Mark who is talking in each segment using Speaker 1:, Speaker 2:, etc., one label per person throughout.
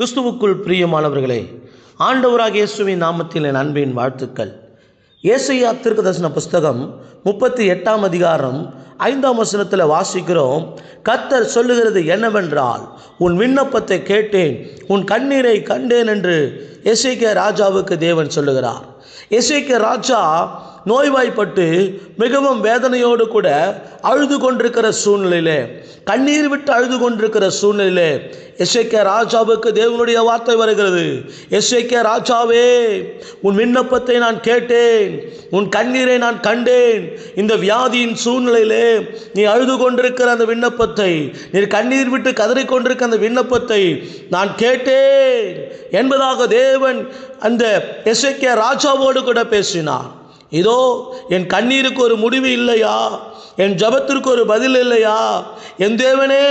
Speaker 1: கிறிஸ்துவுக்குள் பிரியமானவர்களே ஆண்டவராக இயேசுவின் நாமத்தில் என் அன்பின் வாழ்த்துக்கள். இயேசையா தீர்க்க தரிசன புஸ்தகம் முப்பத்தி எட்டாம் அதிகாரம் ஐந்தாம் வசனத்தில் வாசிக்கிறோம் கத்தர் சொல்லுகிறது என்னவென்றால் உன் விண்ணப்பத்தை கேட்டேன் உன் கண்ணீரை கண்டேன் என்று எசேக்கியா ராஜாவுக்கு தேவன் சொல்லுகிறார். எசேக்கியா ராஜா நோய்வாய்ப்பட்டு மிகவும் வேதனையோடு கூட அழுது கொண்டிருக்கிற சூழ்நிலையிலே கண்ணீர் விட்டு அழுது கொண்டிருக்கிற சூழ்நிலையிலே எஸ்ஐகே ராஜாவுக்கு தேவனுடைய வார்த்தை வருகிறது. எஸ்ஐகே ராஜாவே உன் விண்ணப்பத்தை நான் கேட்டேன் உன் கண்ணீரை நான் கண்டேன். இந்த வியாதியின் சூழ்நிலையிலே நீ அழுது கொண்டிருக்கிற அந்த விண்ணப்பத்தை நீ கண்ணீர் விட்டு கதறிக்கொண்டிருக்கிற அந்த விண்ணப்பத்தை நான் கேட்டேன் என்பதாக தேவன் அந்த எஸ்ஐகே ராஜாவோடு கூட பேசினார் இதோ என் கண்ணீருக்கு ஒரு முடிவு இல்லையா? என் ஜபத்திற்கு ஒரு பதில் இல்லையா? என் தேவனே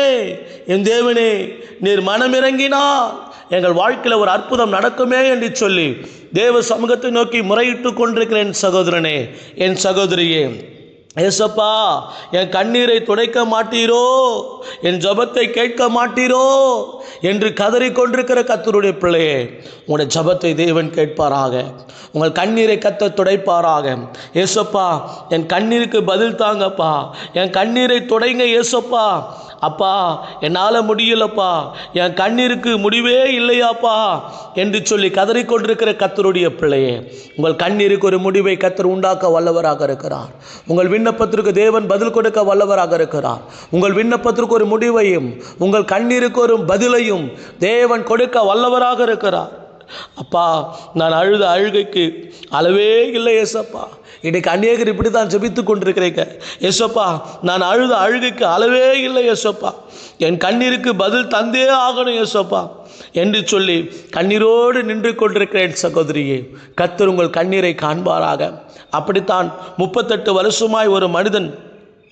Speaker 1: என் தேவனே நீர் மனமிறங்கினா எங்கள் வாழ்க்கையில் ஒரு அற்புதம் நடக்குமே என்று சொல்லி தேவ சமூகத்தை நோக்கி முறையிட்டு கொண்டிருக்கிற என் சகோதரனே என் சகோதரியே. ஏசப்பா என் கண்ணீரை துடைக்க மாட்டீரோ? என் ஜபத்தை கேட்க மாட்டீரோ? என்று கதறிக்கொண்டிருக்கிற கத்தருடைய பிள்ளையே உங்களுடைய ஜபத்தை தேவன் கேட்பாராக. உங்கள் கண்ணீரை கத்த துடைப்பாராக. ஏசப்பா என் கண்ணீருக்கு பதில் தாங்கப்பா. என் கண்ணீரை துடைங்க ஏசப்பா. அப்பா என்னால் முடியலப்பா. என் கண்ணீருக்கு முடிவே இல்லையாப்பா என்று சொல்லி கதறிக்கொண்டிருக்கிற கத்தருடைய பிள்ளையே உங்கள் கண்ணீருக்கு ஒரு முடிவை கத்தர் உண்டாக்க வல்லவராக இருக்கிறார். உங்கள் விண்ணப்பத்திற்கு தேவன் பதில் கொடுக்க வல்லவராக இருக்கிறார். உங்கள் விண்ணப்பத்திற்கு ஒரு முடிவையும் உங்கள் கண்ணீருக்கு ஒரு பதிலையும் தேவன் கொடுக்க வல்லவராக இருக்கிறார். அப்பா நான் அழுத அழுகைக்கு அளவே இல்லை ஏசப்பா. இன்னைக்கு அநேகர் இப்படி தான் ஜபித்து கொண்டிருக்கிறீங்க. ஏசப்பா நான் அழுத அழுகைக்கு அளவே இல்லை ஏசப்பா. என் கண்ணீருக்கு பதில் தந்தே ஆகணும் ஏசப்பா. என்று சொல்லி கண்ணீரோடு நின்று கொண்டிருக்கிறேன் சகோதரியே. கத்தர் உங்கள் கண்ணீரை காண்பாராக. அப்படித்தான் முப்பத்தெட்டு வருஷமாய் ஒரு மனிதன்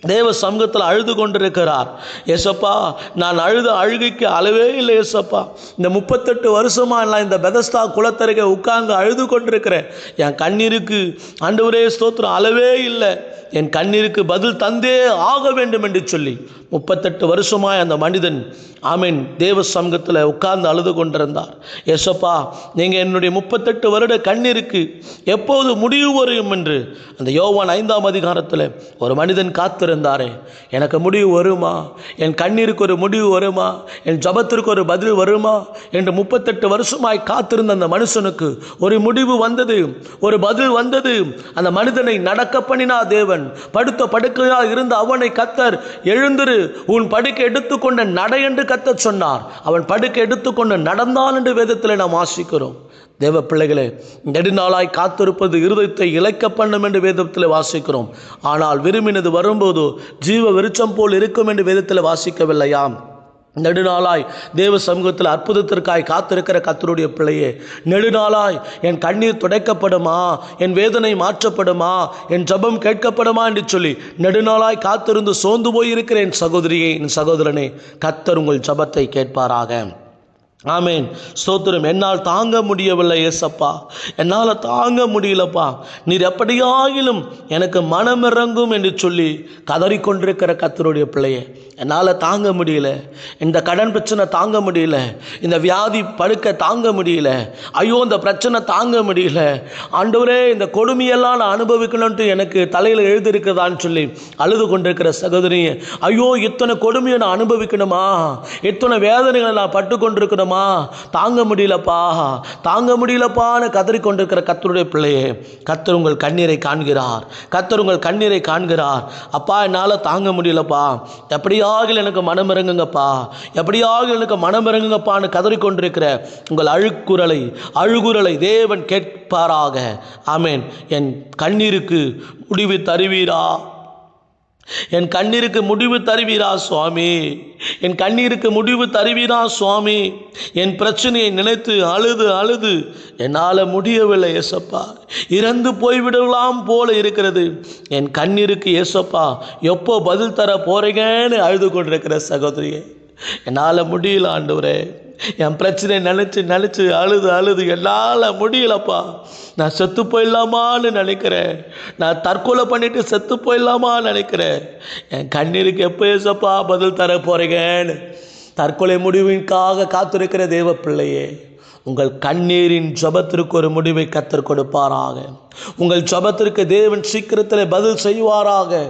Speaker 1: தேவ சமூகத்தில் அழுது கொண்டிருக்கிறார். ஏசப்பா நான் அழுத அழுகைக்கு அளவே இல்லை ஏசப்பா. இந்த முப்பத்தெட்டு வருஷமாக நான் இந்த பெதஸ்தா குளத்தருகே உட்கார்ந்து அழுது கொண்டிருக்கிறேன். என் கண்ணீருக்கு ஆண்டவரே ஸ்தோத்திரம் அளவே இல்லை. என் கண்ணீருக்கு பதில் தந்தே ஆக வேண்டும் என்று சொல்லி முப்பத்தெட்டு வருஷமாய் அந்த மனிதன் ஆமீன் தேவ சமூகத்தில் உட்கார்ந்து அழுது கொண்டிருந்தார். ஏசப்பா நீங்கள் என்னுடைய முப்பத்தெட்டு வருட கண்ணீருக்கு எப்போது முடிவு வரும் என்று அந்த யோவான் ஐந்தாம் அதிகாரத்தில் ஒரு மனிதன் காத்து காத்திருந்தாரே. எனக்கு முடிவு வருமா? என் கண்ணீருக்கு ஒரு முடிவு வருமா? என் ஜபத்திற்கு ஒரு பதில் வருமா? என்று முப்பத்தெட்டு வருஷமாய் காத்திருந்த அந்த மனுஷனுக்கு ஒரு முடிவு வந்தது. ஒரு பதில் வந்தது. அந்த மனிதனை நடக்க பண்ணினா தேவன். படுத்த படுக்கையாக இருந்த அவனை கத்தர் எழுந்திரு உன் படுக்கை எடுத்துக்கொண்டு நட என்று கத்தர் சொன்னார். அவன் படுக்கை எடுத்துக்கொண்டு நடந்தான் என்று வேதத்தில் நாம் வாசிக்கிறோம். தேவ பிள்ளைகளே நெடுநாளாய் காத்திருப்பது இருதயத்தை இழைக்க பண்ணும் என்று வேதத்தில் வாசிக்கிறோம். ஆனால் விரும்பினது வரும்போது ஜீவ விருச்சம் போல் இருக்கும் என்று வேதத்தில் வாசிக்கவில்லையாம் நெடுநாளாய் தேவ சமூகத்தில் அற்புதத்திற்காய் காத்திருக்கிற கத்தருடைய பிள்ளையே நெடுநாளாய் என் கண்ணீர் துடைக்கப்படுமா? என் வேதனை மாற்றப்படுமா? என் ஜபம் கேட்கப்படுமா என்று சொல்லி நெடுநாளாய் காத்திருந்து சோர்ந்து போயிருக்கிற என் சகோதரியே என் சகோதரனே கத்தர் உங்கள் ஜபத்தை கேட்பாராக. ஆமேன். ஸ்தோத்திரம். என்னால் தாங்க முடியவில்லை ஏசப்பா. என்னால் தாங்க முடியலப்பா. நீர் எப்படியாகிலும் எனக்கு மனமிறங்கும் என்று சொல்லி கதறிக்கொண்டிருக்கிற கத்தருடைய பிள்ளையே என்னால் தாங்க முடியல. இந்த கடன் பிரச்சனை தாங்க முடியல. இந்த வியாதி படுக்க தாங்க முடியல. ஐயோ இந்த பிரச்சனை தாங்க முடியல. ஆண்டவரே இந்த கொடுமையெல்லாம் நான் அனுபவிக்கணும்ட்டு எனக்கு தலையில் எழுதியிருக்கிறதான்னு சொல்லி அழுது கொண்டிருக்கிற சகோதரியை ஐயோ இத்தனை கொடுமையை நான் அனுபவிக்கணுமா? இத்தனை வேதனைகளை நான் பட்டு கொண்டிருக்கணும் தாங்க முடியலப்பா. தாங்க முடியலப்பான்னு கதறிக்கொண்டிருக்கிற கத்தருடைய பிள்ளையே கத்தர் உங்கள் கண்ணீரை காண்கிறார். கத்தர் உங்கள் கண்ணீரை காண்கிறார். அப்பா என்னால் தாங்க முடியலப்பா. எப்படியாக எனக்கு மனம் இறங்குங்கப்பா. எப்படியாக எனக்கு மனம் இறங்குங்கப்பான்னு கதறிக்கொண்டிருக்கிற உங்கள் அழுக்குரலை அழுகுரலை தேவன் கேட்பாராக. ஆமேன். என் கண்ணீருக்கு முடிவு தருவீரா? என் கண்ணீருக்கு முடிவு தருவீரா சுவாமி? என் கண்ணீருக்கு முடிவு தருவீரா சுவாமி? என் பிரச்சனையை நினைத்து அழுது அழுது என்னால் முடியவில்லை ஏசப்பா. இறந்து போய்விடலாம் போல இருக்கிறது. என் கண்ணீருக்கு ஏசப்பா எப்போ பதில் தர போறீங்கன்னு அழுது கொண்டிருக்கிற சகோதரியே. என்னால் முடியல ஆண்டவரே. என் பிரச்சனை நினச்சி நினச்சி அழுது அழுது என்னால் முடியலப்பா. நான் செத்து போயிடலாமான்னு நினைக்கிறேன். நான் தற்கொலை பண்ணிட்டு செத்து போயிடலாமான்னு நினைக்கிறேன். என் கண்ணீருக்கு எப்போ ஏசப்பா பதில் தர போகிறீங்கன்னு தற்கொலை முடிவின்காக காத்திருக்கிற தேவ பிள்ளையே உங்கள் கண்ணீரின் ஜபத்திற்கு ஒரு முடிவை கத்தர் கொடுப்பாராக. உங்கள் ஜபத்திற்கு தேவன் சீக்கிரத்தில் பதில் செய்வாராக.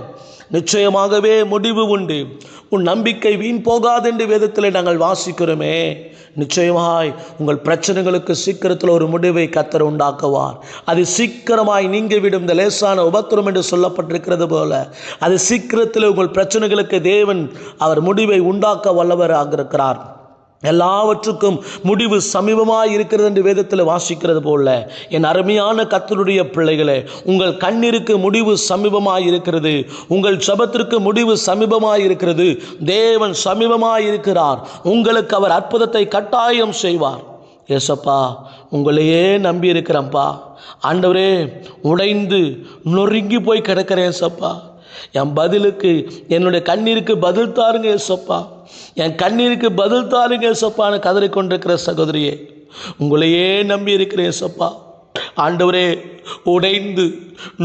Speaker 1: நிச்சயமாகவே முடிவு உண்டு. உன் நம்பிக்கை வீண் போகாது என்று வேதத்தில் நாங்கள் வாசிக்கிறோமே. நிச்சயமாய் உங்கள் பிரச்சனைகளுக்கு சீக்கிரத்தில் ஒரு முடிவை கத்தர் உண்டாக்குவார். அது சீக்கிரமாய் நீங்கிவிடும். இந்த லேசான உபத்திரம் என்று சொல்லப்பட்டிருக்கிறது போல அது சீக்கிரத்தில் உங்கள் பிரச்சனைகளுக்கு தேவன் அவர் முடிவை உண்டாக்க வல்லவராக இருக்கிறார். எல்லாவற்றுக்கும் முடிவு சமீபமாக இருக்கிறது என்று வேதத்தில் வாசிக்கிறது போல என் அருமையான கத்தருடைய பிள்ளைகளே உங்கள் கண்ணிற்கு முடிவு சமீபமாக இருக்கிறது உங்கள் ஜபத்திற்கு முடிவு சமீபமாக இருக்கிறது தேவன் சமீபமாக இருக்கிறார் உங்களுக்கு அவர் அற்புதத்தை கட்டாயம் செய்வார். ஏசப்பா உங்களையே நம்பி இருக்கிறேன்ப்பா ஆண்டவரே உடைந்து நொறுங்கி போய் கிடக்கிறேன் சப்பா என் பதிலுக்கு என்னுடைய கண்ணீருக்கு பதில் தாருங்க ஏசப்பா என் கண்ணீருக்கு பதில் தாருங்க ஏசப்பான்னு கதறி கொண்டிருக்கிற சகோதரியே உங்களையே நம்பி இருக்கிறேன் ஏசப்பா ஆண்டவரே உடைந்து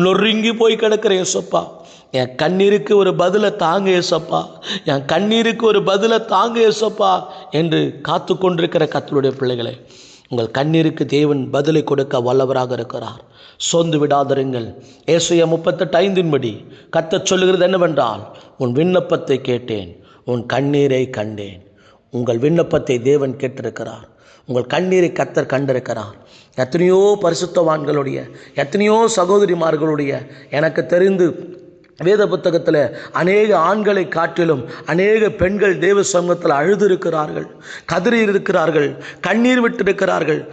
Speaker 1: நொறுங்கி போய் கிடக்கிறேன் ஏசப்பா என் கண்ணீருக்கு ஒரு பதிலை தாங்க ஏசப்பா என் கண்ணீருக்கு ஒரு பதிலை தாங்க ஏசப்பா என்று காத்து கொண்டிருக்கிற கத்தருடைய பிள்ளைகளே உங்கள் கண்ணீருக்கு தேவன் பதிலை கொடுக்க வல்லவராக இருக்கிறார். சோர்ந்து விடாதிருங்கள். ஏசுய முப்பத்தெட்டு ஐந்தின்படி கத்தச் சொல்லுகிறது என்னவென்றால் உன் விண்ணப்பத்தை கேட்டேன் உன் கண்ணீரை கண்டேன். உங்கள் விண்ணப்பத்தை தேவன் கேட்டிருக்கிறார். உங்கள் கண்ணீரை கத்தர் கண்டிருக்கிறார். எத்தனையோ பரிசுத்தவான்களுடைய எத்தனையோ சகோதரிமார்களுடைய எனக்கு தெரிந்து வேத புத்தகத்தில் அநேக ஆண்களை காட்டிலும் அநேக பெண்கள் தேவ சமூகத்தில் அழுதிருக்கிறார்கள் கதறி இருக்கிறார்கள் கண்ணீர் விட்டிருக்கிறார்கள்.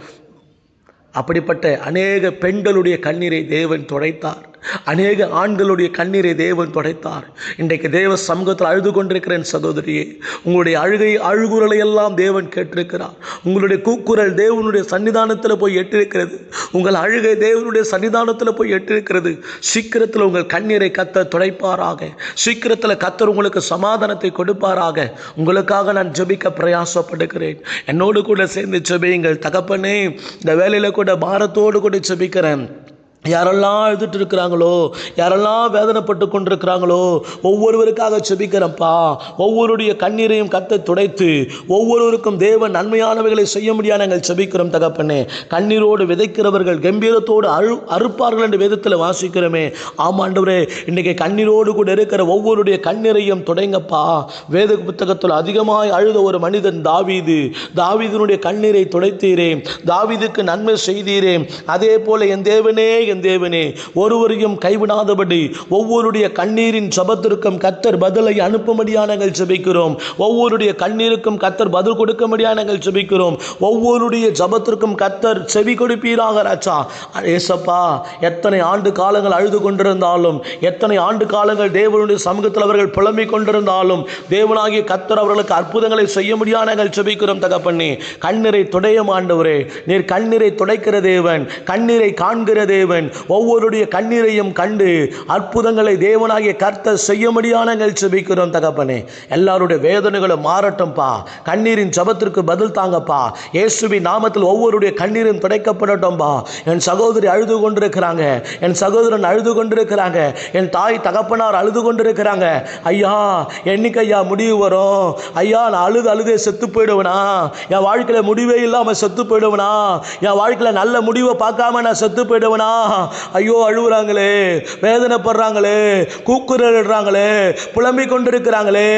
Speaker 1: அப்படிப்பட்ட அநேக பெண்களுடைய கண்ணீரை தேவன் துடைத்தார். அநேக ஆண்களுடைய கண்ணீரை தேவன் துடைத்தார். இன்றைக்கு தேவ சமூகத்தில் அழுது கொண்டிருக்கிறேன் சகோதரியே உங்களுடைய அழுகை அழுகுரலை எல்லாம் தேவன் கேட்டிருக்கிறார். உங்களுடைய கூக்குரல் தேவனுடைய சன்னிதானத்தில் போய் எட்டிருக்கிறது உங்கள் அழுகை தேவனுடைய சன்னிதானத்தில் போய் எட்டிருக்கிறது சீக்கிரத்தில் உங்கள் கண்ணீரை கத்த துடைப்பாராக. சீக்கிரத்தில் கத்தர் உங்களுக்கு சமாதானத்தை கொடுப்பாராக. உங்களுக்காக நான் ஜெபிக்க பிரயாசப்படுகிறேன். என்னோடு கூட சேர்ந்து ஜெபியுங்கள். தகப்பனே இந்த வேலையில் கூட பாரத்தோடு கூட ஜெபிக்கிறேன். யாரெல்லாம் அழுதுட்டு இருக்கிறாங்களோ யாரெல்லாம் வேதனைப்பட்டு கொண்டிருக்கிறாங்களோ ஒவ்வொருவருக்காக செபிக்கிறப்பா ஒவ்வொருடைய கண்ணீரையும் கத்தை துடைத்து ஒவ்வொருவருக்கும் தேவன் நன்மையானவைகளை செய்ய முடியாது நாங்கள் செபிக்கிறோம் தகப்பனே. கண்ணீரோடு விதைக்கிறவர்கள் கம்பீரத்தோடு அழு அறுப்பார்கள் என்று வேதத்தில் வாசிக்கிறோமே. ஆமாண்டவரே இன்றைக்கி கண்ணீரோடு கூட இருக்கிற ஒவ்வொருடைய கண்ணீரையும் துடைங்கப்பா. வேத புத்தகத்தில் அதிகமாய் அழுத ஒரு மனிதன் தாவீது. தாவீதனுடைய கண்ணீரை துடைத்தீரே. தாவீதுக்கு நன்மை செய்தீரே. அதே போல என் தேவனே என் தேவனே ஒருவரையும் கைவிடாதபடி ஒவ்வொருடைய கண்ணீரின் சபத்திற்கும் கத்தர் பதிலை அனுப்பும்படியாக நாங்கள் செபிக்கிறோம் ஒவ்வொருடைய கண்ணீருக்கும் கத்தர் பதில் கொடுக்கும்படியாக நாங்கள் செபிக்கிறோம் ஒவ்வொருடைய ஜபத்திற்கும் கத்தர் செவி கொடுப்பீராக ராச்சா ஏசப்பா எத்தனை ஆண்டு காலங்கள் அழுது கொண்டிருந்தாலும் எத்தனை ஆண்டு காலங்கள் தேவனுடைய சமூகத்தில் அவர்கள் புலம்பிக் கொண்டிருந்தாலும் தேவனாகிய கத்தர் அவர்களுக்கு அற்புதங்களை செய்ய முடியாத நாங்கள் செபிக்கிறோம் தகப்பண்ணி கண்ணீரை துடைய ஆண்டவரே நீர் கண்ணீரை துடைக்கிற தேவன் கண்ணீரை காண்கிற தேவன் ஒவ்வொருடைய கண்ணீரையும் கண்டு அற்புதங்களை தேவனாகிய கர்த்தர் செய்ய முடியாது நாங்கள் ஜெபிக்கிறோம் தகப்பனே. எல்லாருடைய வேதனைகளும் மாறட்டும்பா. கண்ணீரின் ஜபத்திற்கு பதில் தாங்கப்பா. இயேசுவின் நாமத்தில் ஒவ்வொருடைய கண்ணீரும் துடைக்கப்படட்டும்பா. என் சகோதரி அழுது கொண்டிருக்கிறாங்க. என் சகோதரன் அழுது கொண்டிருக்கிறாங்க. என் தாய் தகப்பனார் அழுது கொண்டிருக்கிறாங்க. ஐயா என்னைக்கு ஐயா முடிவு வரும்? ஐயா நான் அழுது அழுதே செத்து போயிடுவேனா? என் வாழ்க்கையில் முடிவே இல்லாமல் செத்து போயிடுவனா? என் வாழ்க்கையில் நல்ல முடிவை பார்க்காம நான் செத்து போயிடுவனா? ஐயோ அழுகுறாங்களே வேதனைப்படுறாங்களே கூக்குரலிடுறாங்களே புலம்பிக் கொண்டிருக்கிறாங்களே.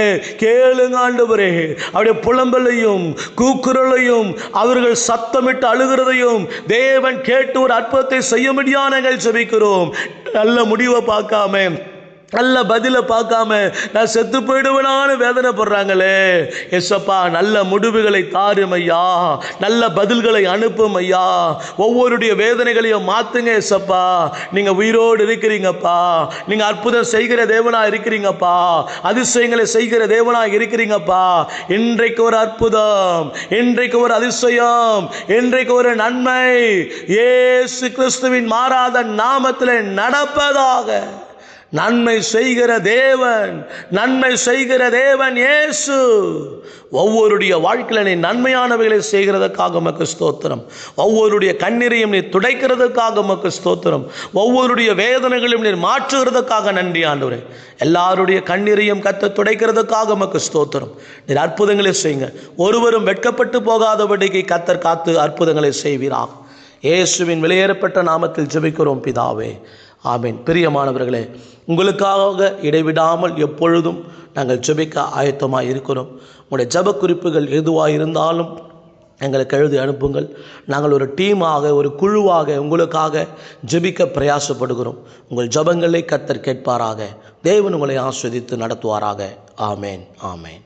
Speaker 1: கேளுங்க ஆண்டவரே. அவருடைய புலம்பலையும் கூக்குரலையும் அவர்கள் சத்தமிட்டு அழுகிறதையும் தேவன் கேட்டு ஒரு அற்புதத்தை செய்ய முடியாத நாங்கள் ஜெபிக்கிறோம். நல்ல முடிவை பார்க்காம நல்ல பதிலை பார்க்காம நான் செத்து போயிடுவேனான்னு வேதனைப்படுறாங்களே. எஸ்ப்பா நல்ல முடிவுகளை தாரும் ஐயா நல்ல பதில்களை அனுப்பும் ஐயா ஒவ்வொருடைய வேதனைகளையும் மாற்றுங்க எஸ்ப்பா நீங்கள் உயிரோடு இருக்கிறீங்கப்பா. நீங்கள் அற்புதம் செய்கிற தேவனாக இருக்கிறீங்கப்பா. அதிசயங்களை செய்கிற தேவனாக இருக்கிறீங்கப்பா. இன்றைக்கு ஒரு அற்புதம் இன்றைக்கு ஒரு அதிசயம் இன்றைக்கு ஒரு நன்மை. ஏசு கிறிஸ்துவின் மாறாத நாமத்தில் நடப்பதாக. நன்மை செய்கிற தேவன் நன்மை செய்கிற தேவன் இயேசு. ஒவ்வொருடைய வாழ்க்கையில் நீ நன்மையானவைகளை செய்கிறதுக்காக மக்கு ஸ்தோத்திரம். ஒவ்வொருடைய கண்ணீரையும் நீ துடைக்கிறதுக்காக மக்கு ஸ்தோத்திரம். ஒவ்வொருடைய வேதனைகளையும் நீர் மாற்றுகிறதுக்காக நன்றி ஆண்டவரே. எல்லாருடைய கண்ணீரையும் கத்த துடைக்கிறதுக்காக மக்கு ஸ்தோத்திரம். நீர் அற்புதங்களை செய்யுங்க. ஒருவரும் வெட்கப்பட்டு போகாதபடிக்கு கத்தர் காத்து அற்புதங்களை செய்வீராக. இயேசுவின் வெளியேறப்பட்ட நாமத்தில் ஜெபிக்கிறோம் பிதாவே. ஆமீன். பிரியமானவர்களே உங்களுக்காக இடைவிடாமல் எப்பொழுதும் நாங்கள் ஜெபிக்க ஆயத்தமாக இருக்கிறோம். உங்களுடைய ஜப குறிப்புகள் எதுவாக இருந்தாலும் எங்களுக்கு எழுதி அனுப்புங்கள். நாங்கள் ஒரு டீமாக ஒரு குழுவாக உங்களுக்காக ஜெபிக்க பிரயாசப்படுகிறோம். உங்கள் ஜெபங்களை கத்தர் கேட்பாராக. தேவன் உங்களை ஆஸ்வதித்து நடத்துவாராக. ஆமேன் ஆமேன்.